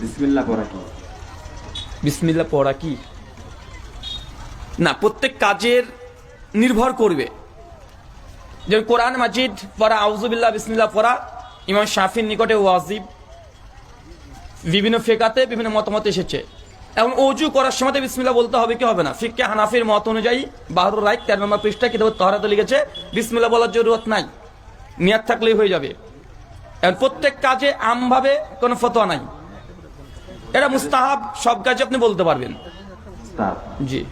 বিসমিল্লা পড়া কি? না, প্রত্যেক কাজের নির্ভর করবে। যেমন কোরআন মাজিদ পড়া আউজুবিল্লাহ বিসমিল্লাহ পড়া, ইমাম শাফির নিকটে ওয়াজিব। বিভিন্ন ফেকাতে বিভিন্ন মতামত এসেছে। এবং অজু করার সময় তো বিসমিল্লাহ বলতে হবে, কি হবে না? ফিক্কে হানাফির মত অনুযায়ী বাহারুর রায় তেরো নম্বর পৃষ্ঠা কিতাব তহরাতে লিখেছে, বিসমিল্লাহ বলার জরুরত নাই। নিয়াত থাকলেই হয়ে যাবে। প্রত্যেক কাজে আমভাবে কোনো ফতোয়া নাই। এটা মুস্তাহাব সব কাজে আপনি বলতে পারবেন। জি।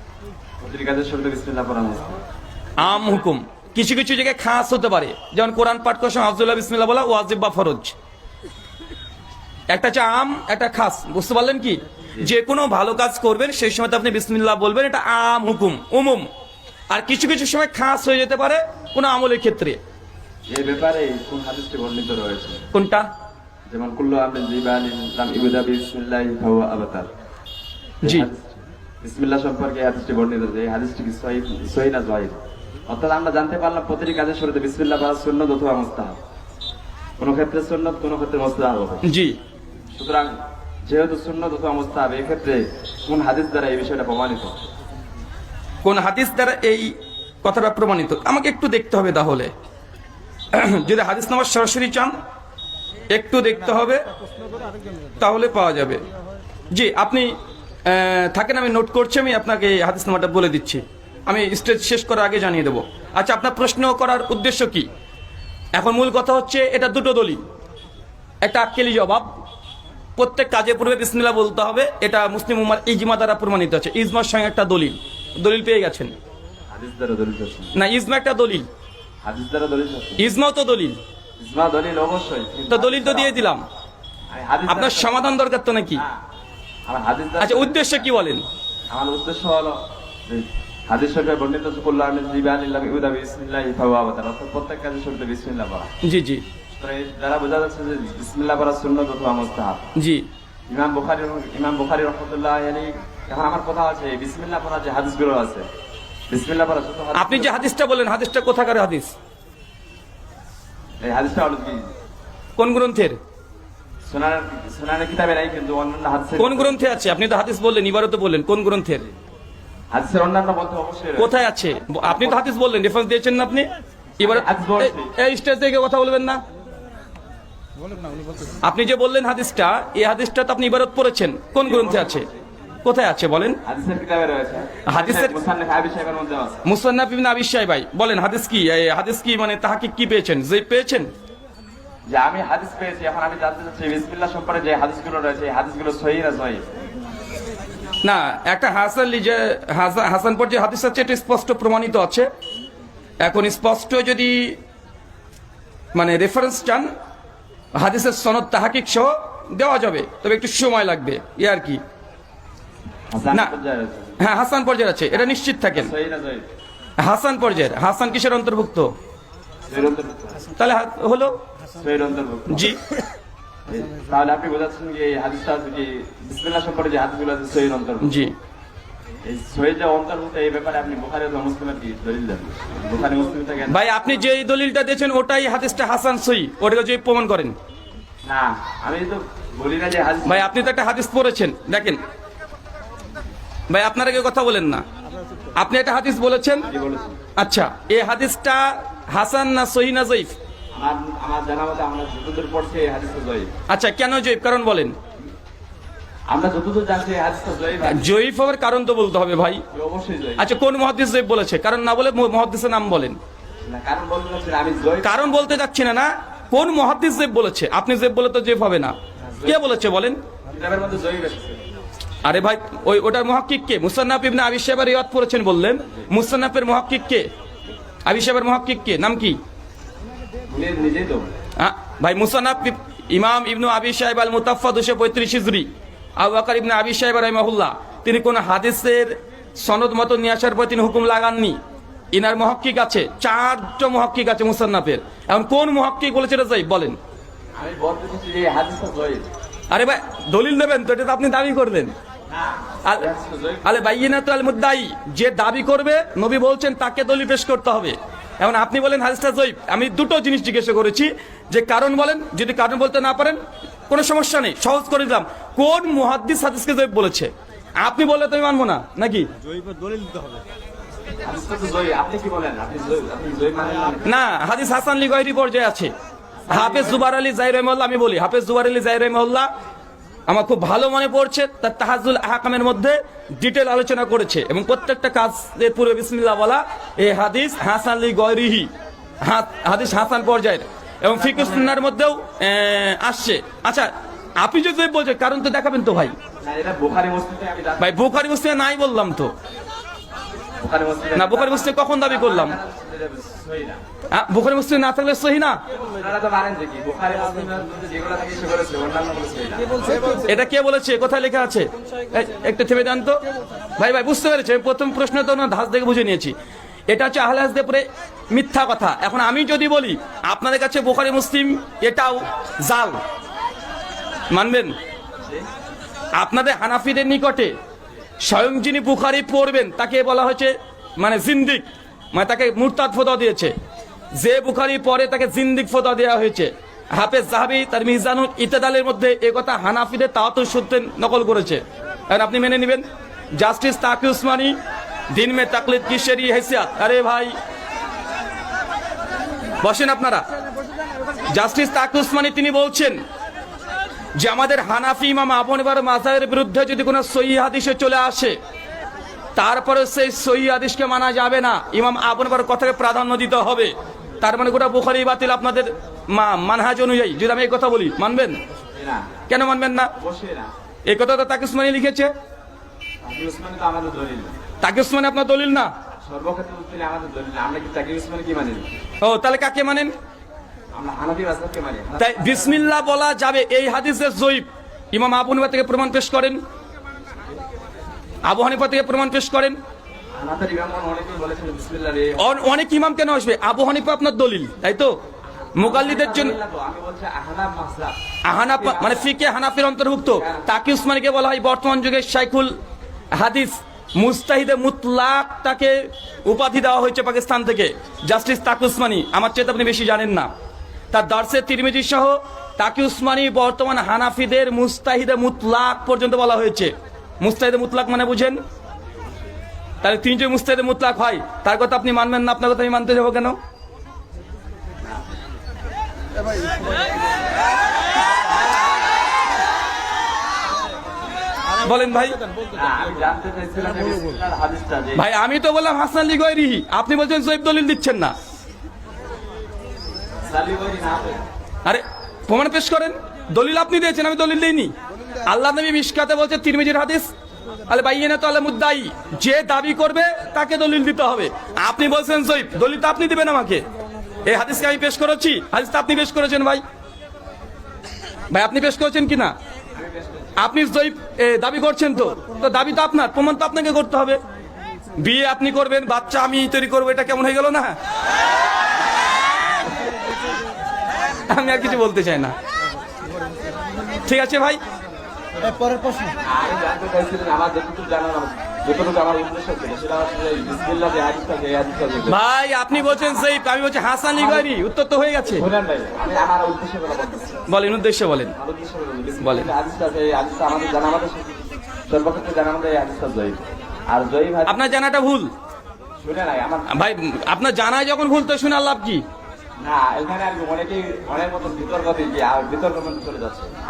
আম হুকুম। কিছু কিছু জায়গায় খাস হতে পারে। যেমন কোরআন পাঠ করার সময় আব্দুল্লাহ বিসমিল্লাহ বলা ওয়াজিব বা ফরজ। একটা হচ্ছে আম একটা খাস। বুঝতে পারলেন কি? যে কোনো ভালো কাজ করবেন সেই সময় আপনি বিসমিল্লাহ বলবেন এটা আম হুকুম উমুম। আর কিছু কিছু সময় খাস হয়ে যেতে পারে কোনো আমলের ক্ষেত্রে। ব্যাপারে কোন হাদিসটি বর্ণিত রয়েছে? কোনটা? যেমন কুল্লু আমরিন জিবালিন লাম ইবদা বিসমিল্লাহ আবতার। জি। বিসমিল্লাহ সম্পর্কে হাদিসটি বর্ণিত যে হাদিসটি কি সহিহ সহিহ না জাহির? অর্থাৎ আমরা জানতে পারলাম প্রতিটি কাজের শুরুতে বিসমিল্লাহ সুন্নাত অথবা মুস্তাহাব। কোন ক্ষেত্রে সুন্নাত কোন ক্ষেত্রে মুস্তাহাব জি। সুতরাং যেহেতু সুন্নত অথবা মুস্তাহাব এই ক্ষেত্রে কোন হাদিস দ্বারা এই বিষয়টা প্রমাণিত? কোন হাদিস দ্বারা এই কথাটা প্রমাণিত? আমাকে একটু দেখতে হবে তাহলে। যদি হাদিস নামাজ সরাসরি চান একটু দেখতে হবে তাহলে পাওয়া যাবে। জি আপনি থাকেন আমি নোট করছি আমি আপনাকে হাদিস নামাটা বলে দিচ্ছি। আমি স্টেজ শেষ করার আগে জানিয়ে দেবো। আচ্ছা আপনার প্রশ্ন করার উদ্দেশ্য কি? এখন মূল কথা হচ্ছে এটা দুটো দলিল। একটা আক্কেলি জবাব। প্রত্যেক কাজে পূর্বে বিসমিল্লাহ বলতে হবে। এটা মুসলিম উম্মার ইজমা দ্বারা প্রমাণিত আছে। ইজমার সঙ্গে একটা দলিল। দলিল পেয়ে গেছেন। না ইজমা একটা দলিল। ইজমাও তো দলিল। দলিল অবশ্যই তো দলিল তো দিয়ে দিলাম আপনার সমাধান দরকার তো নাকি? হাদিস আচ্ছা উদ্দেশ্য কি বলেন? আমার উদ্দেশ্য হলো হাদিস শরীফে বর্ণিত ইউদা বিসমিল্লাহ অর্থাৎ প্রত্যেক কাজে শুরুতে বিসমিল্লাহ পড়া। জি দ্বারা বোঝা যাচ্ছে যে বিসমিল্লাহ পড়া সুন্নত অথবা মুস্তাহাব। জি। ইমাম বুখারী ইমাম বুখারী রহমতুল্লাহ আলাইহি এখন আমার কথা আছে এই বিসমিল্লাহ পড়া যে হাদিসগুলো আছে বিসমিল্লাহ পড়া আপনি যে হাদিসটা বললেন হাদিসটা কোথাকার হাদিস? এই হাদিসটা হলো কি? কোন গ্রন্থের? সোনার সোনার কিতাবে নাই কিন্তু অন্যান্য হাদিসের কোন গ্রন্থে আছে? আপনি তো হাদিস বললেন ইবারত বললেন কোন গ্রন্থের? হাদিসের অন্যান্য মধ্যে অবশ্যই কোথায় আছে? আপনি তো হাদিস বললেন রেফারেন্স দিয়েছেন না আপনি? এবার এই স্টেজ থেকে কথা বলবেন না। আপনি যে বললেন হাদিসটা এই হাদিসটা তো আপনি ইবারত পড়েছেন। কোন গ্রন্থে আছে? কোথায় আছে বলেন? হাদিসের মুসান্নিফ ইবনে আবি বলেন হাদিস কি? হাদিস কি মানে তাহাকে কি পেয়েছেন? যে পেয়েছেন? যে আমি হাদিস পেয়েছি এখন আমি জানতে চাচ্ছি বিসমিল্লাহ সম্পর্কে যে হাদিসগুলো রয়েছে এই হাদিসগুলো সহি না সহি? না একটা হাসান হাসা- হাসান পর যে হাদিস আছে এটা স্পষ্ট প্রমাণিত আছে। এখন স্পষ্ট যদি মানে রেফারেন্স চান হাদিসের সনদ তাহাকিক সহ দেওয়া যাবে তবে একটু সময় লাগবে ই আর কি। না। হ্যাঁ হাসান পর্যায়ের আছে এটা নিশ্চিত থাকেন। সহি হাসান পর্যায়ের হাসান কিসের অন্তর্ভুক্ত? তাহলে হলো? জি। তাহলে আপনি বোঝাচ্ছেন যে হাদিসটা আছে কি বিসমিল্লাহ সম্পর্কে যে হাদিসগুলো আছে সহির অন্তর্ভুক্ত? জি। ভাই আপনি যে দলিলটা দিয়েছেন ওটাই হাদিসটা হাসান সই ওটাকে যদি প্রমাণ করেন। না আমি তো বলি না যে ভাই আপনি তো একটা হাদিস পড়েছেন। দেখেন ভাই আপনারা কেউ কথা বলেন না। আপনি একটা হাদিস বলেছেন? আচ্ছা এই হাদিসটা হাসান না সহি না জয়ীফ? আচ্ছা কেন জয়ীফ? কারণ বলেন। আমরা যতদূর জানছি জয়ীফ হওয়ার কারণ তো বলতে হবে ভাই। আচ্ছা কোন মহাদিস জয়ীফ বলেছে? কারণ না বলে মহাদিসের নাম বলেন। কারণ বলতে কারণ যাচ্ছি না না। কোন মহাদিস জেব বলেছে? আপনি জেব বলে তো জেব হবে না। কে বলেছে বলেন? আরে ভাই ওই ওটার মহাক্কিক কে? মুসান্নাফ ইবনে আবি সাহেবের রিয়াদ পড়েছেন বললেন। মুসান্নাফের মহাক্কিক কে? আবি সাহেবের মহাক্কিক কে? নাম কি? ভাই মুসান্নাফ ইমাম ইবনু আবি সাহেব আল মুতাফা দুশো পঁয়ত্রিশ হিজরি। আবু বাকার ইবনে আবি সাহেব রহমাহুল্লাহ তিনি কোন হাদিসের সনদ মতো নিয়ে আসার পর তিনি হুকুম লাগাননি। ইনার মহক্কিক আছে চারটা মহক্কিক আছে মুসান্নাফের। এখন কোন মহক্কিক বলেছে এটা যাই বলেন। আমি বলতে যে হাদিসটা আরে ভাই দলিল নেবেন তো এটা তো আপনি দাবি করলেন। আল- বাইয়িনা তো আল মুদ্দাই যে দাবি করবে নবী বলছেন তাকে দলিল পেশ করতে হবে। এখন আপনি বলেন হাদিসটা জয়ীফ আমি দুটো জিনিস জিজ্ঞাসা করেছি যে কারণ বলেন যদি কারণ বলতে না পারেন কোনো সমস্যা নেই সহজ করে দিলাম। কোন মুহাদ্দিস হাদিসকে জয়ীফ বলেছে? আপনি বললে তো আমি মানবো না নাকি? হাদিসটা তো জয়ী আপনি কি বলেন? আপনি জয়ী আপনি জয়ী মানেন না। হাদিস হাসান লি পর্যায়ে আছে। হাফেজ জুবার আলী জাই রহমল্লা আমি বলি হাফেজ জুবার আলী জাই রহমল্লা আমার খুব ভালো মনে পড়ছে তার তাহাজুল আহকামের মধ্যে ডিটেল আলোচনা করেছে এবং প্রত্যেকটা কাজের পূর্বে বিসমিল্লাহ বলা এই হাদিস হাসান লি গয়রিহি হা- হাদিস হাসান পর্যায়ের এবং ফিকুসনার মধ্যেও আসছে। আচ্ছা আপনি যদি বলছেন কারণ তো দেখাবেন তো ভাই। ভাই বুখারি মুসলিমে নাই বললাম তো। না বুখারি মুসলিম কখন দাবি করলাম? না বুখারি মুসলিম না থাকলে সহি না? এটা কে বলেছে? কোথায় লেখা আছে? একটু থেমে দেন তো। ভাই ভাই বুঝতে পেরেছি আমি প্রথম প্রশ্ন তো না ধাস দেখে বুঝে নিয়েছি। এটা হচ্ছে আহলে হাদিসদের পরে মিথ্যা কথা। এখন আমি যদি বলি আপনাদের কাছে বোখারি মুসলিম এটাও জাল। মানবেন? আপনাদের হানাফিদের নিকটে স্বয়ং যিনি বুখারি পড়বেন, তাকে বলা হয়েছে মানে জিন্দিক মানে তাকে মুরতাদ ফোদা দিয়েছে। যে বুখারি পরে তাকে জিন্দিক ফোদা দেওয়া হয়েছে। হাফেজ জাহাবি, তার মিজানুল ইতেদালের মধ্যে এ কথা হানাফিদের তাওয়াত সত্যেন নকল করেছে। এখন আপনি মেনে নেবেন, জাস্টিস তাকি উসমানী, দিন মে তাকলিদ কিসেরি হেসিয়াত আরে ভাই, বসেন আপনারা। জাস্টিস তাকি উসমানী তিনি বলছেন যে আমাদের হানাফি ইমাম আপন এবার মাজাহের বিরুদ্ধে যদি কোনো সহি হাদিসে চলে আসে তারপরে সেই সহি হাদিসকে মানা যাবে না। ইমাম আপন এবার কথাকে প্রাধান্য দিতে হবে। তার মানে গোটা বুখারি বাতিল আপনাদের মা- মানহাজ অনুযায়ী। যদি আমি এই কথা বলি মানবেন? কেন মানবেন না? এই কথা তো তাকে উসমানি লিখেছে? তাকি উসমানী তো আমাদের দলিল। না। তাকে উসমানি আপনার দলিল না? ও তাহলে কাকে মানেন? তাই বিসমিল্লাহ বলা যাবে এই হাদিসের জয়ীব। ইমাম আবু হানিফা থেকে প্রমাণ পেশ করেন। আবু হানিফা থেকে প্রমাণ পেশ করেন। অনেক ইমাম কেন আসবে? আবু হানিফা আপনার দলিল তাই তো? মুকাল্লিদের জন্য দলিল না তো, আমি বলছি আহনাফ মাযহাব। হানাফ মানে ফিকে হানাফির অন্তর্ভুক্ত। তাকি উসমানীকে বলা হয় বর্তমান যুগে শাইখুল হাদিস। মুস্তাহিদে মুতলাক তাকে উপাধি দেওয়া হয়েছে পাকিস্তান থেকে। জাস্টিস তাকি উসমানী। আমার চেয়ে তো আপনি বেশি জানেন না। তার দার্সে তিরমিজি সহ তাকি উসমানী বর্তমান হানাফিদের মুস্তাহিদে মুতলাক পর্যন্ত বলা হয়েছে। মুস্তাহিদে মুতলাক মানে বুঝেন? তাহলে তিনি যে মুস্তাহিদে মুতলাক হয়, তার কথা আপনি মানবেন না, আপনার কথা আমি মানতে যাব কেন? বলেন ভাই। ভাই, আমি তো বললাম হাসান আলী আপনি বলছেন জৈব দলিল দিচ্ছেন না। আরে, প্রমাণ পেশ করেন। দলিল আপনি দিয়েছেন, আমি দলিল দিইনি। আল্লাহ নবী মিশকাতে বলছে, তিরমিজির হাদিস, আলে বাইয়ে তো আলে মুদ্দাই যে দাবি করবে, তাকে দলিল দিতে হবে। আপনি বলছেন জৈব দলিল তো আপনি দিবেন আমাকে। এই হাদিসকে আমি পেশ করেছি হাদিস তো আপনি পেশ করেছেন ভাই। ভাই, আপনি পেশ করেছেন কিনা আপনি জৈব দাবি করছেন তো। তো দাবি তো আপনার, প্রমাণ তো আপনাকে করতে হবে। বিয়ে আপনি করবেন, বাচ্চা আমি তৈরি করব, এটা কেমন হয়ে গেল না? আমি আর কিছু বলতে চাই না। ঠিক আছে ভাই? পরের প্রশ্ন। ভাই আপনি বলছেন সেই আমি বলছি হাসান লিগারি উত্তর তো হয়ে গেছে। বলেন উদ্দেশ্য বলেন। বলেন। আপনার জানাটা ভুল। ভাই আপনার জানায় যখন ভুল তো শুনে লাভ কি?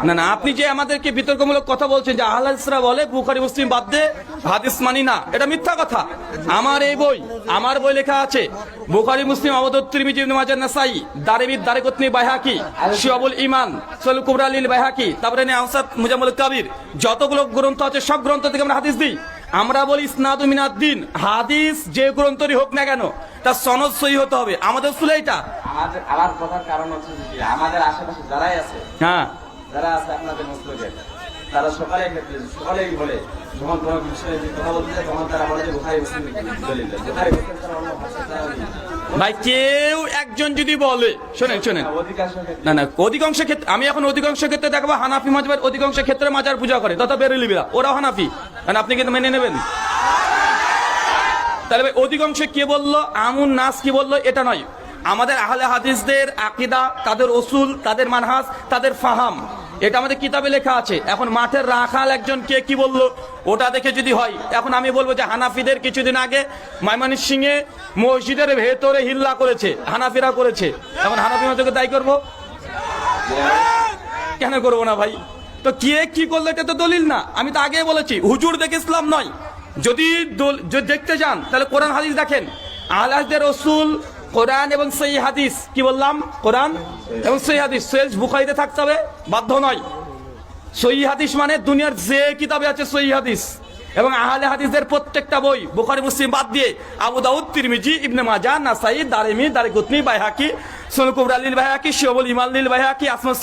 না না আপনি যে আমাদেরকে বিতর্কমূলক কথা বলছেন, যে আহলাদিসরা বলে, বুখারি, মুসলিম বাদ দে, হাদিস মানি না, এটা মিথ্যা কথা। আমার এই বই, আমার বই লেখা আছে, বুখারি, মুসলিম আবদত তিরমিজি নাসাই, দারিমিদ, দারিকতনি, বাইহাকি, শিয়াবুল ইমান সল কুবরা লিল বাইহাকি, তারপরে নে আওসাত মুজামুল কাবির, যতগুলো গ্রন্থ আছে, সব গ্রন্থ থেকে আমরা হাদিস দিই। আমরা বলি ইসনাদু মিনাদ্দিন হাদিস যে গ্রন্থরই হোক না কেন, তার সনদ সহি হতে হবে। আমাদের শুলে এটা। আমাদের আমার কথার কারণ হচ্ছে যে আমাদের আশেপাশে যারাই আছে হ্যাঁ। যারা আছে আপনাদের তারা সকালে সকালেই বলে যখন বিষয়ে কথা বলতে যায় তখন তারা বলে যে বুখারি দলিল। বুখারি ছাড়া অন্য তারা ভাই কেউ একজন যদি বলে শোনেন শোনেন। না না অধিকাংশ ক্ষেত্রে আমি এখন অধিকাংশ ক্ষেত্রে দেখব হানাফি মাজবের অধিকাংশ ক্ষেত্রে মাজার পূজা করে তথা বেরেলিবিরা ওরা হানাফি। কারণ আপনি কিন্তু মেনে নেবেন। তাহলে ভাই অধিকাংশ কে বলল? আমুন নাস কি বলল? এটা নয়। আমাদের আহলে হাদিসদের আকিদা, তাদের ওসুল তাদের মানহাস তাদের ফাহাম। এটা আমাদের কিতাবে লেখা আছে। এখন মাঠের রাখাল একজন কে কি বলল? ওটা দেখে যদি হয়, এখন আমি বলব যে হানাফিদের কিছুদিন আগে মাইমানির সিংহে মসজিদের ভেতরে হিল্লা করেছে, হানাফিরা করেছে। এখন হানাফি মতকে দায়ী করব? কেন করব না ভাই? তো কে কি করল এটা তো দলিল না। আমি তো আগে বলেছি, হুজুর দেখে ইসলাম নয়। যদি দেখতে যান, তাহলে কোরআন হাদিস দেখেন। আলাহদের রসুল কোরআন এবং সেই হাদিস, কি বললাম? কোরআন এবং সেই হাদিস। সৈয়দ বুখারিতে থাকতে হবে, বাধ্য নয়। সই হাদিস মানে দুনিয়ার যে কিতাবে আছে সই হাদিস এবং আহলে হাদিসের প্রত্যেকটা বই, বুখারি, মুসলিম বাদ দিয়ে আবু দাউদ, তিরমিজি, ইবনে মাজা নাসাই দারিমি দারিকুতনি, বাইহাকি সোনকুবরালিল কুবরা লিল বাইহাকি শিবুল ইমাল লিল বাইহাকি আসমা